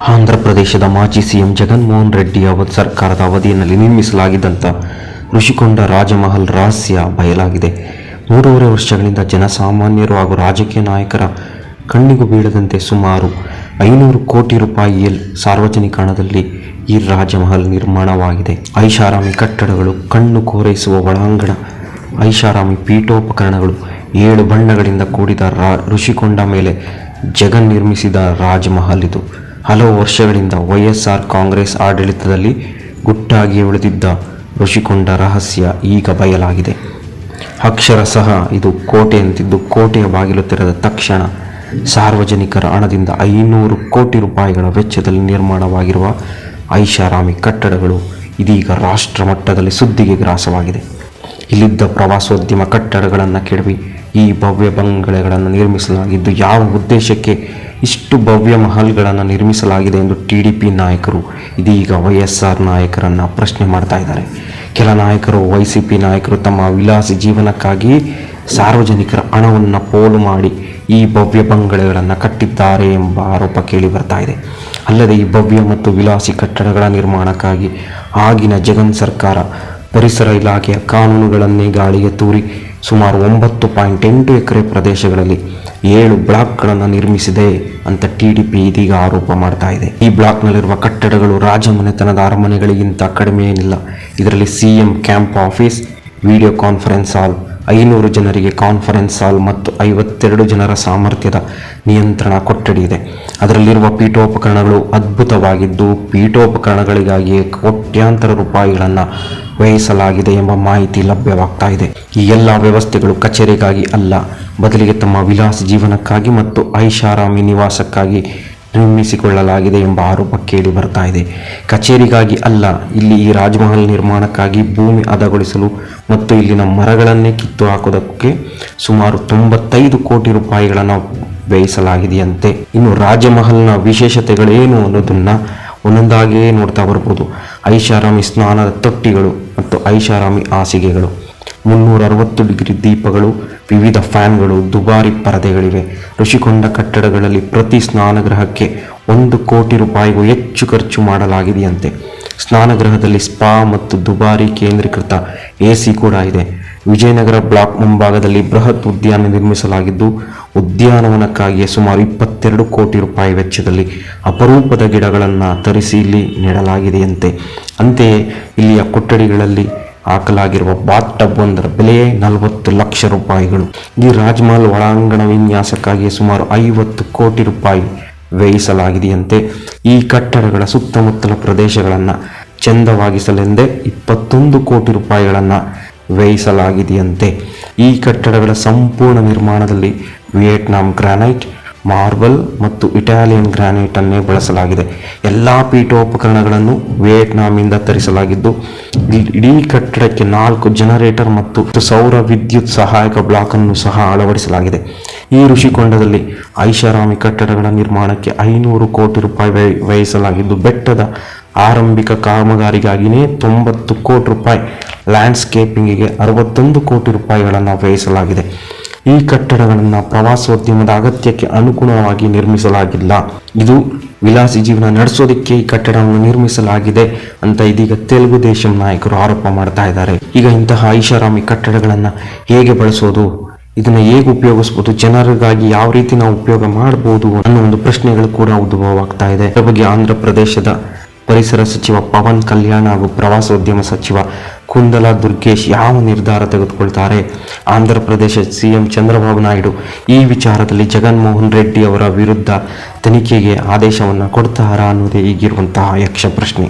ಆಂಧ್ರ ಪ್ರದೇಶದ ಮಾಜಿ ಸಿಎಂ ಜಗನ್ಮೋಹನ್ ರೆಡ್ಡಿ ಅವರ ಸರ್ಕಾರದ ಅವಧಿಯಲ್ಲಿ ನಿರ್ಮಿಸಲಾಗಿದ್ದಂಥ ಋಷಿಕೊಂಡ ರಾಜಮಹಲ್ ರಹಸ್ಯ ಬಯಲಾಗಿದೆ. ಮೂರುವರೆ ವರ್ಷಗಳಿಂದ ಜನಸಾಮಾನ್ಯರು ಹಾಗೂ ರಾಜಕೀಯ ನಾಯಕರ ಕಣ್ಣಿಗೂ ಬೀಳದಂತೆ ಸುಮಾರು ಐನೂರು ಕೋಟಿ ರೂಪಾಯಿಯಲ್ಲಿ ಸಾರ್ವಜನಿಕ ಹಣದಲ್ಲಿ ಈ ರಾಜಮಹಲ್ ನಿರ್ಮಾಣವಾಗಿದೆ. ಐಷಾರಾಮಿ ಕಟ್ಟಡಗಳು, ಕಣ್ಣು ಕೋರೈಸುವ ಒಳಾಂಗಣ, ಐಷಾರಾಮಿ ಪೀಠೋಪಕರಣಗಳು, ಏಳು ಬಣ್ಣಗಳಿಂದ ಕೂಡಿದ ರಾ, ಋಷಿಕೊಂಡ ಮೇಲೆ ಜಗನ್ ನಿರ್ಮಿಸಿದ ರಾಜಮಹಲ್ ಇದು. ಹಲವು ವರ್ಷಗಳಿಂದ ವೈಎಸ್ಆರ್ ಕಾಂಗ್ರೆಸ್ ಆಡಳಿತದಲ್ಲಿ ಗುಟ್ಟಾಗಿ ಉಳಿದಿದ್ದ ಋಷಿಕೊಂಡ ರಹಸ್ಯ ಈಗ ಬಯಲಾಗಿದೆ. ಅಕ್ಷರ ಸಹ ಇದು ಕೋಟೆಯಂತಿದ್ದು ಕೋಟೆಯ ಬಾಗಿಲು ತೆರೆದ ತಕ್ಷಣ ಸಾರ್ವಜನಿಕರ ಹಣದಿಂದ ಐನೂರು ಕೋಟಿ ರೂಪಾಯಿಗಳ ವೆಚ್ಚದಲ್ಲಿ ನಿರ್ಮಾಣವಾಗಿರುವ ಐಷಾರಾಮಿ ಕಟ್ಟಡಗಳು ಇದೀಗ ರಾಷ್ಟ್ರ ಮಟ್ಟದಲ್ಲಿ ಸುದ್ದಿಗೆ ಗ್ರಾಸವಾಗಿದೆ. ಇಲ್ಲಿದ್ದ ಪ್ರವಾಸೋದ್ಯಮ ಕಟ್ಟಡಗಳನ್ನು ಕೆಡವಿ ಈ ಭವ್ಯ ಬಂಗಲೆಗಳನ್ನು ನಿರ್ಮಿಸಲಾಗಿದ್ದು ಯಾವ ಉದ್ದೇಶಕ್ಕೆ ಇಷ್ಟು ಭವ್ಯ ಮಹಲ್ಗಳನ್ನು ನಿರ್ಮಿಸಲಾಗಿದೆ ಎಂದು ಟಿ ಡಿ ಪಿ ನಾಯಕರು, ಇದೀಗ ವೈ ಎಸ್ ಆರ್ ನಾಯಕರನ್ನು ಪ್ರಶ್ನೆ ಮಾಡ್ತಾ ಇದ್ದಾರೆ. ಕೆಲ ನಾಯಕರು, ವೈ ಸಿ ಪಿ ನಾಯಕರು ತಮ್ಮ ವಿಲಾಸಿ ಜೀವನಕ್ಕಾಗಿ ಸಾರ್ವಜನಿಕರ ಹಣವನ್ನು ಪೋಲು ಮಾಡಿ ಈ ಭವ್ಯ ಬಂಗಲೆಗಳನ್ನು ಕಟ್ಟಿದ್ದಾರೆ ಎಂಬ ಆರೋಪ ಕೇಳಿ ಬರ್ತಾ ಇದೆ. ಅಲ್ಲದೆ ಈ ಭವ್ಯ ಮತ್ತು ವಿಲಾಸಿ ಕಟ್ಟಡಗಳ ನಿರ್ಮಾಣಕ್ಕಾಗಿ ಆಗಿನ ಜಗನ್ ಸರ್ಕಾರ ಪರಿಸರ ಇಲಾಖೆಯ ಕಾನೂನುಗಳನ್ನೇ ಗಾಳಿಗೆ ತೂರಿ ಸುಮಾರು ಒಂಬತ್ತು ಪಾಯಿಂಟ್ ಎಂಟು ಎಕರೆ ಪ್ರದೇಶಗಳಲ್ಲಿ ಏಳು ಬ್ಲಾಕ್ಗಳನ್ನು ನಿರ್ಮಿಸಿದೆ ಅಂತ ಟಿ ಡಿ ಪಿ ಇದೀಗ ಆರೋಪ ಮಾಡ್ತಾ ಇದೆ. ಈ ಬ್ಲಾಕ್ನಲ್ಲಿರುವ ಕಟ್ಟಡಗಳು ರಾಜಮನೆತನದ ಅರಮನೆಗಳಿಗಿಂತ ಕಡಿಮೆ ಏನಿಲ್ಲ. ಇದರಲ್ಲಿ C M camp office, video conference hall ಐನೂರು ಜನರಿಗೆ ಕಾನ್ಫರೆನ್ಸ್ ಹಾಲ್ ಮತ್ತು ಐವತ್ತೆರಡು ಜನರ ಸಾಮರ್ಥ್ಯದ ನಿಯಂತ್ರಣ ಕೊಠಡಿ ಇದೆ. ಅದರಲ್ಲಿರುವ ಪೀಠೋಪಕರಣಗಳು ಅದ್ಭುತವಾಗಿದ್ದು, ಪೀಠೋಪಕರಣಗಳಿಗಾಗಿಯೇ ಕೋಟ್ಯಾಂತರ ರೂಪಾಯಿಗಳನ್ನು ವ್ಯಯಿಸಲಾಗಿದೆ ಎಂಬ ಮಾಹಿತಿ ಲಭ್ಯವಾಗ್ತಾ ಇದೆ. ಈ ಎಲ್ಲ ವ್ಯವಸ್ಥೆಗಳು ಕಚೇರಿಗಾಗಿ ಅಲ್ಲ, ಬದಲಿಗೆ ತಮ್ಮ ವಿಲಾಸ ಜೀವನಕ್ಕಾಗಿ ಮತ್ತು ಐಷಾರಾಮಿ ನಿವಾಸಕ್ಕಾಗಿ ನಿರ್ಮಿಸಿಕೊಳ್ಳಲಾಗಿದೆ ಎಂಬ ಆರೋಪ ಕೇಳಿ ಬರ್ತಾ ಇದೆ. ಕಚೇರಿಗಾಗಿ ಅಲ್ಲ, ಇಲ್ಲಿ ಈ ರಾಜಮಹಲ್ ನಿರ್ಮಾಣಕ್ಕಾಗಿ ಭೂಮಿ ಹದಗೊಳಿಸಲು ಮತ್ತು ಇಲ್ಲಿನ ಮರಗಳನ್ನೇ ಕಿತ್ತು ಹಾಕೋದಕ್ಕೆ ಸುಮಾರು ತೊಂಬತ್ತೈದು ಕೋಟಿ ರೂಪಾಯಿಗಳನ್ನು ವ್ಯಯಿಸಲಾಗಿದೆಯಂತೆ. ಇನ್ನು ರಾಜಮಹಲ್ನ ವಿಶೇಷತೆಗಳೇನು ಅನ್ನೋದನ್ನು ಒಂದೊಂದಾಗಿಯೇ ನೋಡ್ತಾ ಬರ್ಬೋದು. ಐಷಾರಾಮಿ ಸ್ನಾನದ ತೊಟ್ಟಿಗಳು ಮತ್ತು ಐಷಾರಾಮಿ ಹಾಸಿಗೆಗಳು. ಮುನ್ನೂರ ಅರವತ್ತು ಡಿಗ್ರಿ ದೀಪಗಳು, ವಿವಿಧ ಫ್ಯಾನ್ಗಳು, ದುಬಾರಿ ಪರದೆಗಳಿವೆ. ಋಷಿಕೊಂಡ ಕಟ್ಟಡಗಳಲ್ಲಿ ಪ್ರತಿ ಸ್ನಾನಗೃಹಕ್ಕೆ ಒಂದು ಕೋಟಿ ರೂಪಾಯಿಗೂ ಹೆಚ್ಚು ಖರ್ಚು ಮಾಡಲಾಗಿದೆಯಂತೆ. ಸ್ನಾನಗೃಹದಲ್ಲಿ ಸ್ಪಾ ಮತ್ತು ದುಬಾರಿ ಕೇಂದ್ರೀಕೃತ ಎ ಸಿ ಕೂಡ ಇದೆ. ವಿಜಯನಗರ ಬ್ಲಾಕ್ ಮುಂಭಾಗದಲ್ಲಿ ಬೃಹತ್ ಉದ್ಯಾನ ನಿರ್ಮಿಸಲಾಗಿದ್ದು, ಉದ್ಯಾನವನಕ್ಕಾಗಿಯೇ ಸುಮಾರು ಇಪ್ಪತ್ತೆರಡು ಕೋಟಿ ರೂಪಾಯಿ ವೆಚ್ಚದಲ್ಲಿ ಅಪರೂಪದ ಗಿಡಗಳನ್ನು ತರಿಸಿ ಇಲ್ಲಿ ನೆಡಲಾಗಿದೆಯಂತೆ. ಅಂತೆಯೇ ಇಲ್ಲಿಯ ಕೊಠಡಿಗಳಲ್ಲಿ ಹಾಕಲಾಗಿರುವ ಬಾತ್ ಟಬ್ ಒಂದರ ಬೆಲೆ ನಲವತ್ತು ಲಕ್ಷ ರೂಪಾಯಿಗಳು. ಈ ರಾಜ್ಮಹಲ್ ಒಳಾಂಗಣ ವಿನ್ಯಾಸಕ್ಕಾಗಿ ಸುಮಾರು ಐವತ್ತು ಕೋಟಿ ರೂಪಾಯಿ ವ್ಯಯಿಸಲಾಗಿದೆಯಂತೆ ಈ ಕಟ್ಟಡಗಳ ಸುತ್ತಮುತ್ತಲ ಪ್ರದೇಶಗಳನ್ನು ಚಂದವಾಗಿಸಲೆಂದೇ ಇಪ್ಪತ್ತೊಂದು ಕೋಟಿ ರೂಪಾಯಿಗಳನ್ನು ವ್ಯಯಿಸಲಾಗಿದೆಯಂತೆ. ಈ ಕಟ್ಟಡಗಳ ಸಂಪೂರ್ಣ ನಿರ್ಮಾಣದಲ್ಲಿ ವಿಯೆಟ್ನಾಂ ಗ್ರಾನೈಟ್ ಮಾರ್ಬಲ್ ಮತ್ತು ಇಟಾಲಿಯನ್ ಗ್ರಾನೈಟ್ ಅನ್ನೇ ಬಳಸಲಾಗಿದೆ. ಎಲ್ಲ ಪೀಠೋಪಕರಣಗಳನ್ನು ವಿಯೆಟ್ನಾಂನಿಂದ ತರಿಸಲಾಗಿದ್ದು ಇಡೀ ಕಟ್ಟಡಕ್ಕೆ ನಾಲ್ಕು ಜನರೇಟರ್ ಮತ್ತು ಸೌರ ವಿದ್ಯುತ್ ಸಹಾಯಕ ಬ್ಲಾಕ್ ಅನ್ನು ಸಹ ಅಳವಡಿಸಲಾಗಿದೆ. ಈ ಋಷಿಕೊಂಡದಲ್ಲಿ ಐಷಾರಾಮಿ ಕಟ್ಟಡಗಳ ನಿರ್ಮಾಣಕ್ಕೆ ಐನೂರು ಕೋಟಿ ರೂಪಾಯಿ ವ್ಯಯ ವ್ಯಯಿಸಲಾಗಿದ್ದು, ಬೆಟ್ಟದ ಆರಂಭಿಕ ಕಾಮಗಾರಿಗಾಗಿಯೇ ತೊಂಬತ್ತು ಕೋಟಿ ರೂಪಾಯಿ, ಲ್ಯಾಂಡ್ಸ್ಕೇಪಿಂಗಿಗೆ ಅರವತ್ತೊಂದು ಕೋಟಿ ರೂಪಾಯಿಗಳನ್ನು ವ್ಯಯಿಸಲಾಗಿದೆ. ಈ ಕಟ್ಟಡಗಳನ್ನು ಪ್ರವಾಸೋದ್ಯಮದ ಅಗತ್ಯಕ್ಕೆ ಅನುಗುಣವಾಗಿ ನಿರ್ಮಿಸಲಾಗಿಲ್ಲ. ಇದು ವಿಲಾಸಿ ಜೀವನ ನಡೆಸೋದಕ್ಕೆ ಈ ಕಟ್ಟಡವನ್ನು ನಿರ್ಮಿಸಲಾಗಿದೆ ಅಂತ ಇದೀಗ ತೆಲುಗು ದೇಶಂ ನಾಯಕರು ಆರೋಪ ಮಾಡ್ತಾ ಇದ್ದಾರೆ. ಈಗ ಇಂತಹ ಐಷಾರಾಮಿ ಕಟ್ಟಡಗಳನ್ನು ಹೇಗೆ ಬಳಸೋದು? ಇದನ್ನ ಹೇಗೆ ಉಪಯೋಗಿಸ್ಬೋದು? ಜನರಿಗಾಗಿ ಯಾವ ರೀತಿ ನಾವು ಉಪಯೋಗ ಮಾಡಬಹುದು ಅನ್ನೋ ಒಂದು ಪ್ರಶ್ನೆಗಳು ಕೂಡ ಉದ್ಭವವಾಗ್ತಾ ಇದೆ. ಇದರ ಬಗ್ಗೆ ಆಂಧ್ರ ಪ್ರದೇಶದ ಪರಿಸರ ಸಚಿವ ಪವನ್ ಕಲ್ಯಾಣ ಹಾಗೂ ಪ್ರವಾಸೋದ್ಯಮ ಸಚಿವ ಕುಂದಲ ದುರ್ಗೇಶ್ ಯಾವ ನಿರ್ಧಾರ ತೆಗೆದುಕೊಳ್ತಾರೆ? ಆಂಧ್ರ ಪ್ರದೇಶ ಸಿಎಂ ಚಂದ್ರಬಾಬು ನಾಯ್ಡು ಈ ವಿಚಾರದಲ್ಲಿ ಜಗನ್ಮೋಹನ್ ರೆಡ್ಡಿ ಅವರ ವಿರುದ್ಧ ತನಿಖೆಗೆ ಆದೇಶವನ್ನು ಕೊಡ್ತಾರಾ ಅನ್ನೋದೇ ಈಗಿರುವಂತಹ ಯಕ್ಷ ಪ್ರಶ್ನೆ